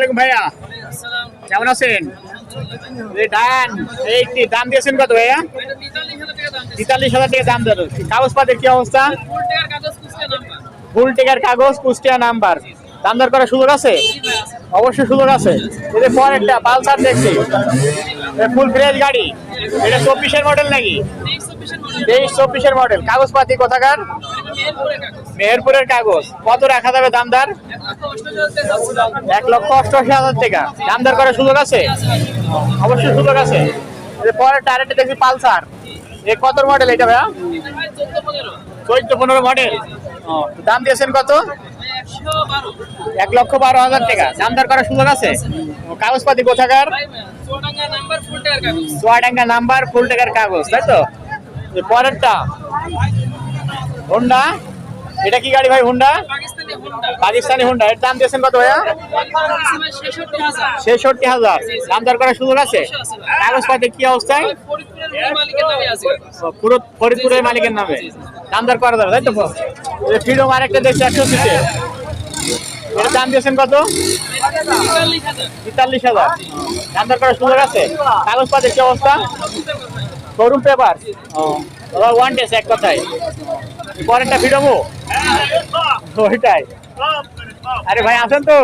আলাইকুম ভাইয়া। কেমন আছেন? ডান এইটি দাম দিয়েছেন কত ভাইয়া? তেতাল্লিশ হাজার টাকা দাম দেবে কাগজপাতের কি অবস্থা? ফুল টিকার কাগজ, কুষ্টিয়া নাম্বার। দাম দর করার সুযোগ আছে? অবশ্যই সুযোগ আছে। এই যে পরেরটা, পালসার দেখছি। ফুল ফ্রেশ গাড়ি। এটা চব্বিশের মডেল নাকি? তেইশ চব্বিশের মডেল কাগজপাতি কোথাকার? মেহেরপুরের কাগজ। কত রাখা যাবে দামদার? এক লক্ষ অষ্টআশি হাজার টাকা। দামদার করার সুযোগ আছে? অবশ্যই সুযোগ আছে। পরের টায়ারটা দেখছি পালসার। এ কত মডেল এটা ভাইয়া? চোদ্দ পনেরো মডেল দাম দিয়েছেন কত? এক লক্ষ বারো হাজার টাকা। দাম দর করার সুযোগ আছে? কাগজপাতি কোথাকার? চুয়াডাঙ্গা নাম্বার ফুল টাকার কাগজ। তাই তো? পরেরটা? হোন্ডা এটা কি গাড়ি ভাই হোন্ডা পাকিস্তানি হোন্ডা এর দাম দিয়েছেন কত ভাইয়া? ছেষট্টি হাজার। দাম দর করার সুযোগ আছে? কাগজপাতি কি অবস্থায়? পুরো ফরিদপুরের মালিকের নামে। দাম দর করা যাবে তাই তো? ফ্রিডম আরেকটা দেখছি একশো সিটে এর দাম দিয়েছেন কত? তেতাল্লিশ হাজার। দাম দর করার সুযোগ আছে? কাগজপাতির কি অবস্থা? শোরুম পেপার ও ওয়ান ডেস এক কথায় পরেরটা ফ্রিডমও ওইটাই। আরে ভাই আসেন তো।